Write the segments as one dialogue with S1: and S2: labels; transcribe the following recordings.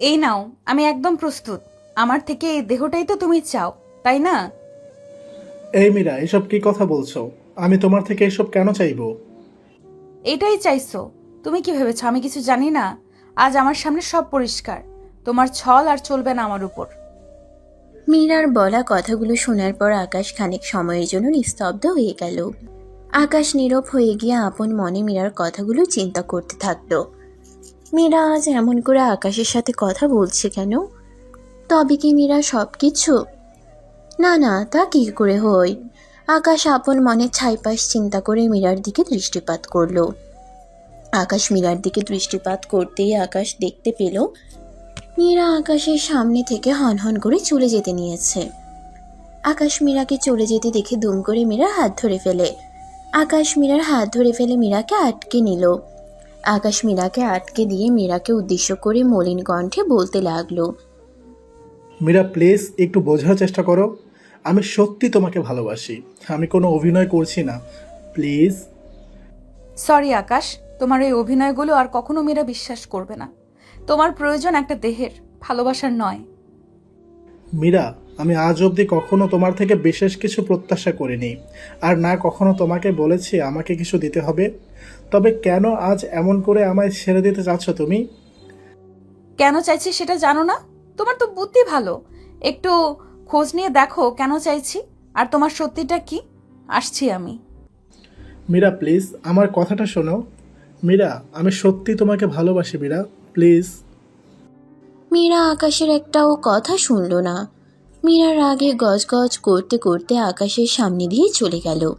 S1: এই নাও আমি একদম প্রস্তুত। আমার থেকে এই দেহটাই তো তুমি চাও তাই না?
S2: এই মীরা এসব কি কথা বলছো? আমি তোমার থেকে এসব কেন চাইব?
S1: এটাই চাইছো। তুমি কি ভেবেছো? আমি কিছু জানি না। আজ আমার সামনে সব পরিষ্কার। তোমার ছল আর চলবে না আমার উপর।
S3: মীরার বলা কথাগুলো শোনার পর আকাশ খানিক সময়ের জন্য নিস্তব্ধ হয়ে গেল। আকাশ নীরব হয়ে গিয়ে আপন মনে মীরার কথাগুলো চিন্তা করতে থাকল। মীরা আজ এমন করে আকাশের সাথে কথা বলছে কেন? তবে কি মীরা সব কিছু না না, তা কি করে হয়? আকাশ আপন মনে ছাইপাশ চিন্তা করে মীরার দিকে দৃষ্টিপাত করল। আকাশ মীরার দিকে দৃষ্টিপাত করতেই আকাশ দেখতে পেল, মীরা আকাশের সামনে থেকে হনহন করে চলে যেতে নিয়েছে। আকাশ মীরাকে চলে যেতে দেখে দুম করে মীরা হাত ধরে ফেলে। আকাশ মীরার হাত ধরে ফেলে মীরাকে আটকে নিল। আকাশ মীরাকে আটকে দিয়ে মীরাকে উদ্দেশ্য করে মলিন কণ্ঠে বলতে লাগল
S2: মীরা প্লিজ একটু বোঝার চেষ্টা করো। আমি সত্যি তোমাকে ভালোবাসি। আমি কোনো অভিনয় করছি না। প্লিজ
S1: সরি আকাশ তোমার এই অভিনয়গুলো আর কখনো মীরা বিশ্বাস করবে না। তোমার প্রয়োজন একটা দেহের ভালোবাসার নয়।
S2: মীরা আমি আজ অবধি কখনো তোমার থেকে বিশেষ কিছু প্রত্যাশা করিনি আর না কখনো তোমাকে বলেছি আমাকে কিছু দিতে হবে। তবে কেন আজ এমন করে আমায় ছেড়ে দিতে চাচ্ছ তুমি?
S1: কেন চাইছি সেটা জানো না? তোমার তো বুদ্ধি ভালো। একটু খোঁজ নিয়ে দেখো কেন চাইছি আর তোমার সত্যিটা কি? আসছি আমি।
S2: মীরা প্লিজ আমার কথাটা শোনো। মীরা আমি সত্যি তোমাকে ভালোবাসি মীরা। প্লিজ।
S3: মীরা আকাশের একটাও কথা শুনল না। মীরার আগে গজগজ করতে করতে আকাশের সামনে দিয়ে চলে গেল।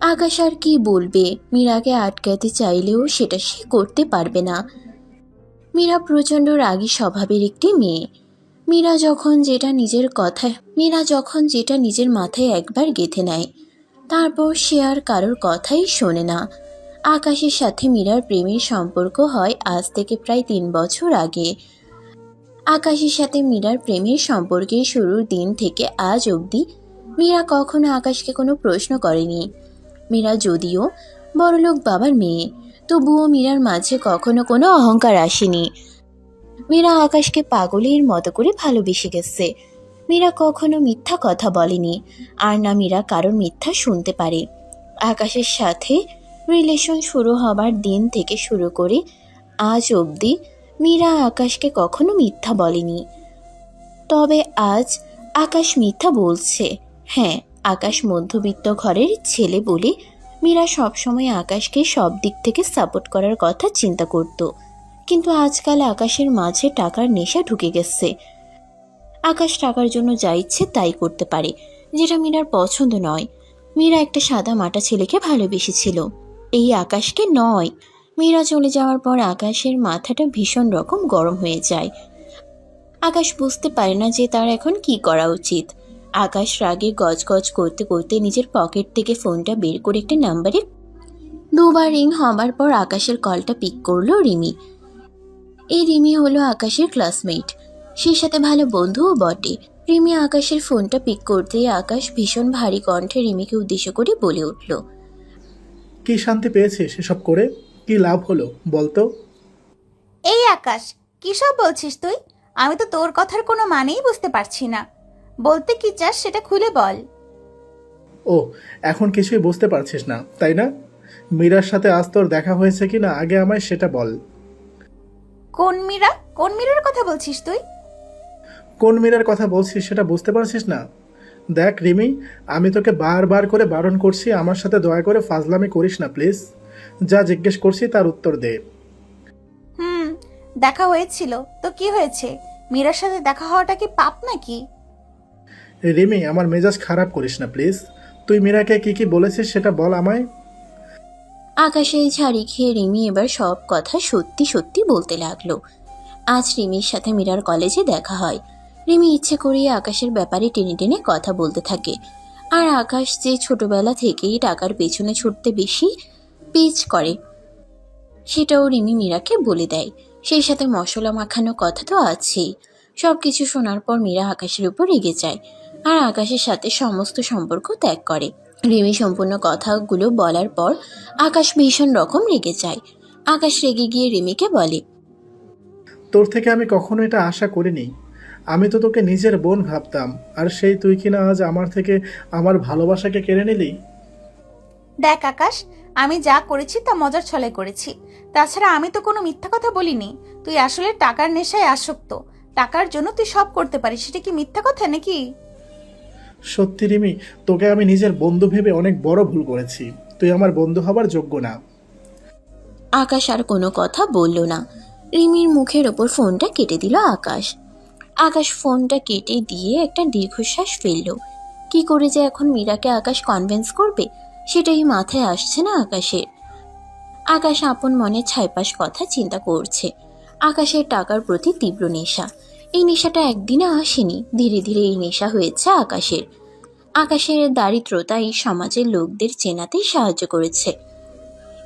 S3: আকাশ আর কি বলবে? মীরাকে আটকাতে চাইলেও সেটা সে করতে পারবে না। মীরা প্রচণ্ড রাগী স্বভাবের একটি মেয়ে। মীরা যখন যেটা নিজের কথায়, মীরা যখন যেটা নিজের মাথায় একবার গেঁথে নেয়, তারপর সে আর কারোর কথাই শোনে না। আকাশের সাথে মীরার প্রেমের সম্পর্ক হয় আজ থেকে প্রায় তিন বছর আগে। আকাশের সাথে মীরার প্রেমের সম্পর্কের শুরুর দিন থেকে আজ অবধি মীরা কখনো আকাশকে কোনো প্রশ্ন করেনি। মীরা যদিও বড়লোক বাবার মেয়ে, তবুও মীরার মাঝে কখনো কোনো অহংকার আসেনি। মীরা আকাশকে পাগলের মতো করে ভালোবেসে গেছে। মীরা কখনো মিথ্যা কথা বলেনি, আর না মীরা কারোর মিথ্যা শুনতে পারে। আকাশের সাথে রিলেশন শুরু হবার দিন থেকে শুরু করে আজ অবধি মীরা আকাশকে কখনো মিথ্যা বলেনি। তবে আজ আকাশ মিথ্যা বলছে। হ্যাঁ আকাশ মধ্যবিত্ত ঘরের ছেলে বলে মীরা সবসময় আকাশকে সব দিক থেকে সাপোর্ট করার কথা চিন্তা করত। কিন্তু আজকাল আকাশের মাঝে টাকার নেশা ঢুকে গেছে। আকাশ টাকার জন্য যা ইচ্ছে তাই করতে পারে, যেটা মীরার পছন্দ নয়। মীরা একটা সাদা মাটা ছেলেকে ভালোবেসেছিল। এই আকাশকে নয় মীরা চলে যাওয়ার পর আকাশের মাথাটা ভীষণ রকম গরম হয়ে যায়। আকাশ বুঝতে পারে না যে তার এখন কি করা উচিত। আকাশ রাগে গজগজ করতে করতে নিজের পকেট থেকে ফোনটা বের করে একটা নাম্বারে দুবার রিং হবার পর আকাশের কলটা পিক করল রিমি। এই রিমি হলো আকাশের ক্লাসমেট। সেই সাথে ভালো বন্ধুও বটে। রিমি আকাশের ফোনটা পিক করতেই আকাশ ভীষণ ভারী কণ্ঠে রিমিকে উদ্দেশ্য করে বলে উঠল।
S2: কি শান্তি পেয়েছে সেসব করে? কি লাভ হলো বলতো
S1: এই আকাশ কি সব বলছিস তুই? আমি তো তোর কথার কোনো মানেই বুঝতে পারছি না। বলতে কি চাস সেটা খুলে বল।
S2: ও এখন কিছুই বুঝতে পারছিস না তাই না? মীরার সাথে আজ তোর দেখা হয়েছে কি না আগে আমায় সেটা বল।
S1: কোন মীরা? কোন মীরার কথা বলছিস তুই?
S2: কোন মীরার কথা বলছিস সেটা বুঝতে পারছিস না? দেখ রিমি আমি তোকে বারবার করে বারণ করছি আমার সাথে দয়া করে ফাজলামি করিস না প্লিজ। যা জিজ্ঞেস করছি তার উত্তর দে।
S1: হুম দেখা হয়েছিল। তো কি হয়েছে? মীরার সাথে দেখা হওয়াটা কি পাপ নাকি?
S2: রিমি আমার মেজাজ খারাপ করিস না প্লিজ। তুই মীরাকে কি কি বলেছিস সেটা বল আমায়।
S3: আকাশে ঝাড়ি খেয়ে রিমি এবার সব কথা সত্যি সত্যি বলতে লাগল। আজ রিমির সাথে মীরার কলেজে দেখা হয়। রিমি ইচ্ছে করিয়ে আকাশের ব্যাপারে টেনে টেনে কথা বলতে থাকে। আর আকাশ যে ছোটবেলা থেকেই টাকার পেছনে ছুটতে বেশি পিচ করে। সেটাও রিমি মীরাকে বলে দেয়। সেই সাথে মশলা মাখানো কথা তো আছেই। সব কিছু শোনার পর মীরা আকাশের উপর রেগে যায় আর আকাশের সাথে সমস্ত সম্পর্ক ত্যাগ করে। রিমি সম্পূর্ণ কথাগুলো বলার পর আকাশ ভীষণ রকম রেগে যায়। আকাশ রেগে গিয়ে রিমিকে বলে
S2: তোর থেকে আমি কখনো এটা আশা করিনি। আমি তো তোকে নিজের বোন ভাবতাম। আর সেই তুই কিনা আজ আমার থেকে আমার ভালোবাসাকে কেড়ে নিলি?
S1: দেখ আকাশ আমি যা করেছি তা মজার ছলে করেছি। তাছাড়া আমি তো কোনো মিথ্যা কথা বলিনি। তুই আসলে টাকার নেশায় আসক্ত। টাকার জন্য তুই সব করতে পারিস। সেটা কি মিথ্যা কথা নাকি?
S2: সত্যি রিমি তোকে আমি নিজের বন্ধু ভেবে অনেক বড় ভুল করেছি। তুই আমার বন্ধু হবার যোগ্য না।
S3: আকাশ আর কোনো কথা বলল না। রিমির মুখের ওপর ফোনটা কেটে দিল আকাশ। আকাশ ফোনটা কেটে দিয়ে একটা দীর্ঘশ্বাস ফেলল। কি করে যে এখন মীরাকে আকাশ কনভিন্স করবে? সেটাই মাথায় আসছে না আকাশের। আকাশ আপন মনে ছাইপাশ কথা চিন্তা করছে। আকাশের টাকার প্রতি তীব্র নেশা। এই নেশাটা একদিনে আসেনি। ধীরে ধীরে এই নেশা হয়েছে আকাশের। আকাশের দারিদ্রতা এই সমাজের লোকদের চেনাতে সাহায্য করেছে।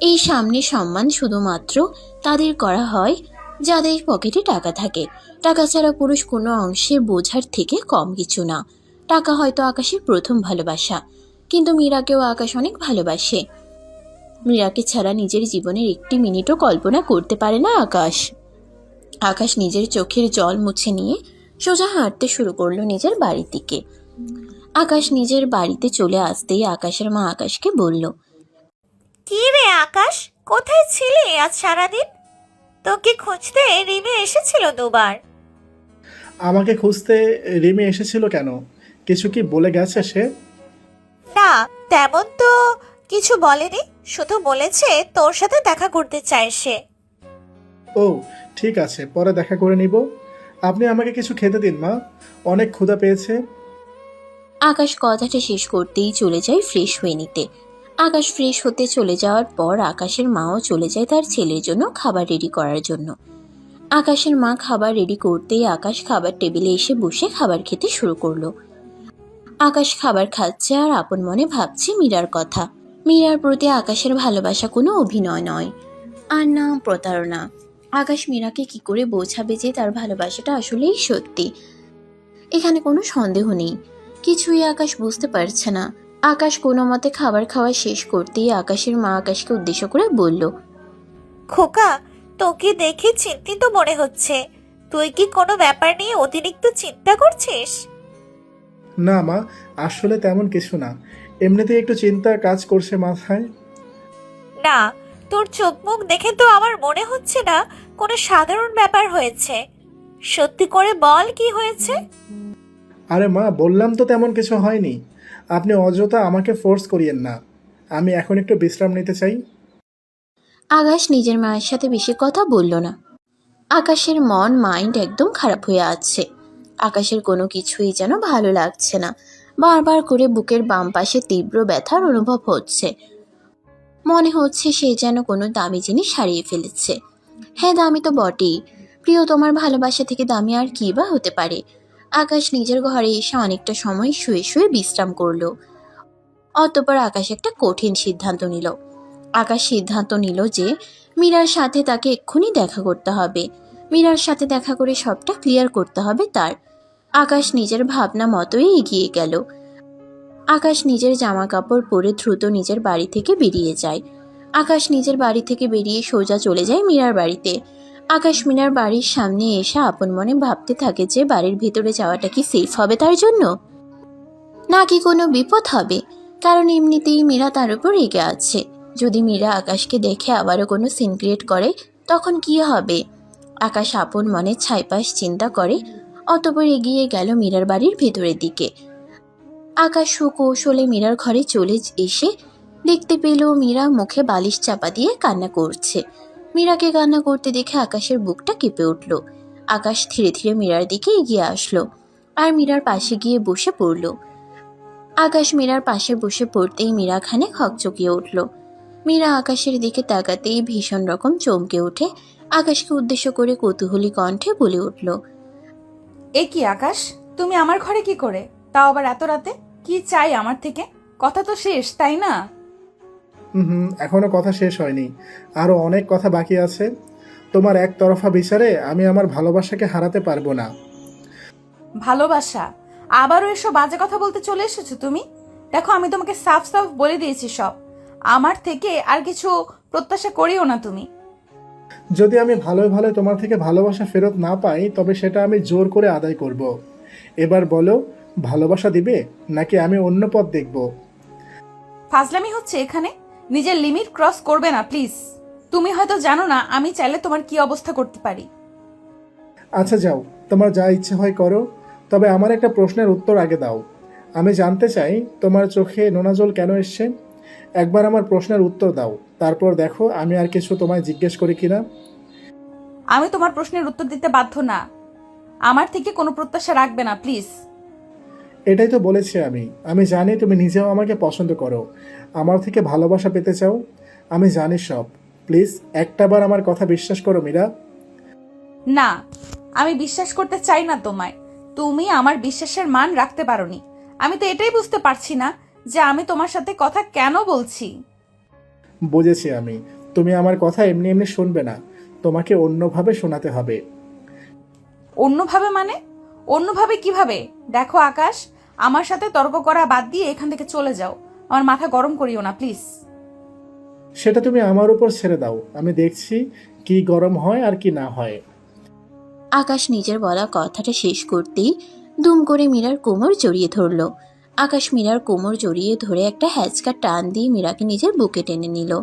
S3: এই সামনে সম্মান শুধুমাত্র তাদের করা হয় যাদের পকেটে টাকা থাকে। টাকা ছাড়া পুরুষ কোনো অংশে বোঝার থেকে কম কিছু না। টাকা হয়তো আকাশের প্রথম ভালোবাসা। কিন্তু মীরাকেও আকাশ অনেক ভালোবাসে। মীরাকে ছাড়া নিজের জীবনের একটি মিনিটও কল্পনা করতে পারে না আকাশ। আকাশ নিজের চোখের জল মুছে নিয়ে সোজা হাঁটতে শুরু করল নিজের বাড়ির দিকে। আকাশ নিজের বাড়িতে চলে আসতেই আকাশের মা আকাশকে বলল
S4: কি রে আকাশ কোথায় ছিলি আজ সারাদিন? তোকে খুঁজতে রিমে এসেছিল দুবার।
S2: আমাকে খুঁজতে রিমি এসেছিল কেন? কিছু কি বলে গেছে সে?
S4: না তেমন তো কিছু বলেনি। শুধু বলেছে তোর সাথে দেখা করতে চায় সে।
S2: ও ঠিক আছে পরে দেখা করে নিব। আপনি আমাকে কিছু খেতে দিন মা। অনেক ক্ষুধা পেয়েছে।
S3: আকাশ কথাটা শেষ করতেই চলে যায় ফ্রেশ হয়ে নিতে। আকাশ ফ্রেশ হতে চলে যাওয়ার পর আকাশের মাও চলে যায় তার ছেলের জন্য খাবার রেডি করার জন্য। আকাশের মা খাবার রেডি করতেই আকাশ খাবার টেবিলে এসে বসে খাবার খেতে শুরু করল। আকাশ খাবার খাচ্ছে আর আপন মনে ভাবছে মীরার কথা। মীরার প্রতি আকাশের ভালোবাসা কোনো অভিনয় নয়। আর না, প্রতারণা। আকাশ মীরাকে কি করে বোঝাবে যে তার ভালোবাসাটা আসলেই সত্যি? এখানে কোনো সন্দেহ নেই। কিছুই আকাশ বুঝতে পারছে না। আকাশ কোনো মতে খাবার খাওয়া শেষ করতেই আকাশের মা আকাশকে উদ্দেশ্য করে বলল,
S4: খোকা, তোকে দেখে চিন্তিত মনে হচ্ছে। তুই কি কোনো ব্যাপার নিয়ে অতিরিক্ত চিন্তা করছিস?
S2: না মা আসলে তেমন কিছু না। এমনিতেই একটু চিন্তা কাজ করছে মাথায়।
S4: না তোর চোখ মুখ দেখে তো আমার মনে হচ্ছে না কোনো সাধারণ ব্যাপার হয়েছে। সত্যি করে বল কি হয়েছে?
S2: আরে মা বললাম তো তেমন কিছু হয়নি। আপনি অযথা আমাকে ফোর্স করিয়েন না। আমি এখন একটু বিশ্রাম নিতে চাই।
S3: আকাশ নিজের মায়ের সাথে বেশি কথা বলল না। আকাশের মন মাইন্ড একদম খারাপ হয়ে আছে। আকাশের কোনো কিছুই যেন ভালো লাগছে না। বারবার করে বুকের বাম পাশে তীব্র ব্যথার অনুভব হচ্ছে। মনে হচ্ছে সে যেন কোনো দামি জিনিস হারিয়ে ফেলেছে। হ্যাঁ দামি তো বটেই। প্রিয়, তোমার ভালোবাসা থেকে দামি আর কী বা হতে পারে? আকাশ নিজের ঘরে এসে অনেকটা সময় শুয়ে শুয়ে বিশ্রাম করল। অতপর আকাশ একটা কঠিন সিদ্ধান্ত নিল। আকাশ সিদ্ধান্ত নিল যে মীরার সাথে তাকে এক্ষুনি দেখা করতে হবে। মীরার সাথে দেখা করে সবটা ক্লিয়ার করতে হবে তার। আকাশ নিজের ভাবনা মতোই এগিয়ে গেল। আকাশ নিজের জামা কাপড় পরে দ্রুত নিজের বাড়ি থেকে বেরিয়ে যায়। আকাশ নিজের বাড়ি থেকে বেরিয়ে সোজা চলে যায় মীরার বাড়িতে। আকাশ মীরার বাড়ির সামনে এসে আপন মনে ভাবতে থাকে যে বাড়ির ভেতরে যাওয়াটা কি সেফ হবে তার জন্য? নাকি কোনো বিপদ হবে? কারণ এমনিতেই মীরা তার উপর রেগে আছে। যদি মীরা আকাশকে দেখে আবারও কোনো সিন ক্রিয়েট করে, তখন কি হবে? আকাশ আপন মনে ছাইপাশ চিন্তা করে অতপর এগিয়ে গেল মীরার বাড়ির ভেতরের দিকে। আকাশ সুকৌশলে মীরার ঘরে চলে এসে দেখতে পেল মীরা মুখে বালিশ চাপা দিয়ে কান্না করছে। মীরাকে কান্না করতে দেখে আকাশের বুকটা কেঁপে উঠল। আকাশ ধীরে ধীরে মীরার দিকে এগিয়ে আসলো আর মীরার পাশে গিয়ে বসে পড়ল। আকাশ মীরার পাশে বসে পড়তেই মীরা খানে হকচকিয়ে উঠল। মীরা আকাশের দিকে তাকাতেই ভীষণ রকম চমকে উঠে আকাশকে উদ্দেশ্য করে কৌতূহলী কণ্ঠে বলে উঠল
S1: এ কি আকাশ? তুমি আমার ঘরে কি করে? তাও আবার এত রাতে? কি চাই আমার থেকে? কথা তো শেষ তাই না?
S2: হুম এখনও কথা শেষ হয়নি। আরও অনেক কথা বাকি আছে। তোমার একতরফা বিচারে আমি আমার ভালোবাসাকে হারাতে পারব না।
S1: ভালোবাসা? আবারও এসব বাজে কথা বলতে চলে এসেছ তুমি? দেখো আমি তোমাকে সাফ সাফ বলে দিয়েছি সব। আমার থেকে আর কিছু প্রত্যাশা করিও না তুমি।
S2: যদি আমি ভালোই ভালো তোমার থেকে ভালোবাসা ফেরত না পাই তবে সেটা আমি জোর করে আদায় করব। এবার বলো ভালোবাসা দিবে নাকি আমি অন্য পথ দেখব?
S1: ফাজলামি হচ্ছে এখানে। নিজের লিমিট ক্রস করবে না প্লিজ। তুমি হয়তো জানো না আমি চাইলে তোমার কি অবস্থা করতে পারি।
S2: আচ্ছা যাও। তোমার যা ইচ্ছে হয় করো। তবে আমার একটা প্রশ্নের উত্তর আগে দাও। আমি জানতে চাই তোমার চোখে নোনা জল কেন এসছে? একবার আমার প্রশ্নের উত্তর দাও তারপর দেখো আমি আর কিছু তোমায় জিজ্ঞেস করি কিনা।
S1: আমি তোমার প্রশ্নের উত্তর দিতে বাধ্য না। আমার থেকে কোনো প্রত্যাশা রাখবে না প্লিজ।
S2: এটাই তো বলেছি আমি। আমি জানি তুমি নিজেও আমাকে পছন্দ করো। আমার থেকে ভালোবাসা পেতে চাও? আমি জানি সব। প্লিজ একটাবার আমার কথা বিশ্বাস করো মীরা।
S1: না আমি বিশ্বাস করতে চাই না তোমায়। তুমি আমার বিশ্বাসের মান রাখতে পারোনি। আমি তো এটাই বুঝতে পারছি না যে আমি তোমার সাথে কথা কেন বলছি?
S2: বুঝেছি আমি। তুমি আমার কথা এমনি এমনি শুনবে না। তোমাকে অন্যভাবে শোনাতে হবে।
S1: অন্যভাবে মানে? অন্যভাবে কীভাবে? দেখো আকাশ আমার সাথে তর্ক করা বাদ দিয়ে এখান থেকে চলে যাও। আমার মাথা গরম করিও না প্লিজ।
S2: সেটা তুমি আমার উপর ছেড়ে দাও। আমি দেখছি কি গরম হয় আর কি না হয়।
S3: আকাশ নিজের বলা কথাটা শেষ করতেই দুম করে মীরার কোমর জড়িয়ে ধরল। আকাশ মীরার কোমর জড়িয়ে ধরে একটা হ্যাচকা টান দিয়ে মীরাকে নিজের বুকে টেনে নিল।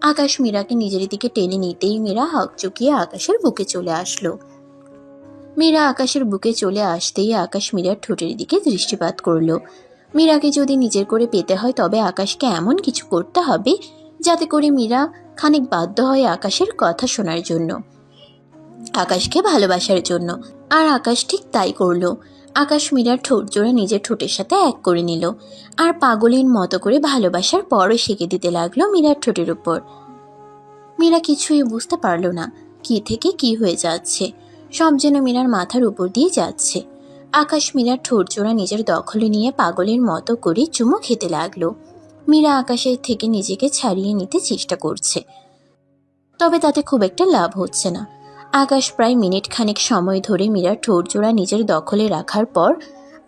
S3: আকাশ মীরাকে নিজের দিকে টেনে নিতেই মীরা হক চুকিয়ে আকাশের বুকে চলে আসলো। মীরা আকাশের বুকে চলে আসতেই আকাশ মীরার ঠোঁটের দিকে দৃষ্টিপাত করল। মীরাকে যদি নিজের করে পেতে হয় তবে আকাশকে এমন কিছু করতে হবে যাতে করে মীরা খানিক বাধ্য হয় আকাশের কথা শোনার জন্য। আকাশকে ভালোবাসার জন্য। আর আকাশ ঠিক তাই করল। আকাশ মীরার ঠোঁট জোড়া নিজের ঠোঁটের সাথে এক করে নিল আর পাগলের মতো করে ভালোবাসার পরও সেঁকে দিতে লাগল মীরার ঠোঁটের উপর। মীরা কিছুই বুঝতে পারল না কি থেকে কি হয়ে যাচ্ছে। সব যেন মীরার মাথার উপর দিয়ে যাচ্ছে। আকাশ মীরার ঠোঁট জোড়া নিজের দখলে নিয়ে পাগলের মতো করে চুমো খেতে লাগল। মীরা আকাশের থেকে নিজেকে ছাড়িয়ে নিতে চেষ্টা করছে। তবে তাতে খুব একটা লাভ হচ্ছে না। আকাশ প্রায় মিনিট খানেক সময় ধরে মীরার ঠোঁট জোড়া নিজের দখলে রাখার পর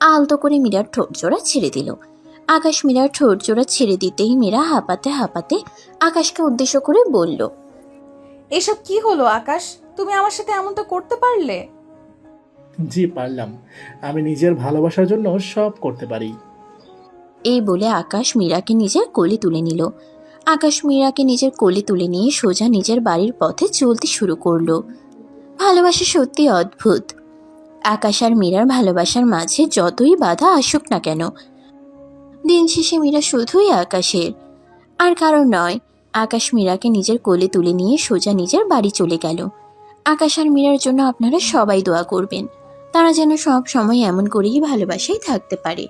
S3: আলতো করে মীরার ঠোঁট জোড়া ছেড়ে দিল। আকাশ মীরার ঠোঁট জোড়া ছেড়ে দিতেই মীরা হাঁপাতে হাঁপাতে আকাশকে উদ্দেশ্য করে বলল
S1: এসব কি হলো আকাশ? তুমি আমার সাথে এমনটা করতে পারলে?
S2: জি পারলাম। আমি নিজের ভালোবাসার জন্য সব করতে পারি।
S3: এই বলে আকাশ মীরাকে নিজের কোলে তুলে নিল। আকাশ মীরাকে নিজের কোলে তুলে নিয়ে সোজা নিজের বাড়ির পথে চলতে শুরু করল। ভালোবাসা সত্যি অদ্ভুত। আকাশ আর মীরার ভালোবাসার মাঝে যতই বাধা আসুক না কেন, দিন শেষে মীরা শুধুই আকাশের। আর কারণ নয়, আকাশ মীরাকে নিজের কোলে তুলে নিয়ে সোজা নিজের বাড়ি চলে গেল। আকাশ আর মীরার জন্য আপনারা সবাই দোয়া করবেন, তারা যেন সব সময় এমন করেই ভালোবাসায় থাকতে পারে।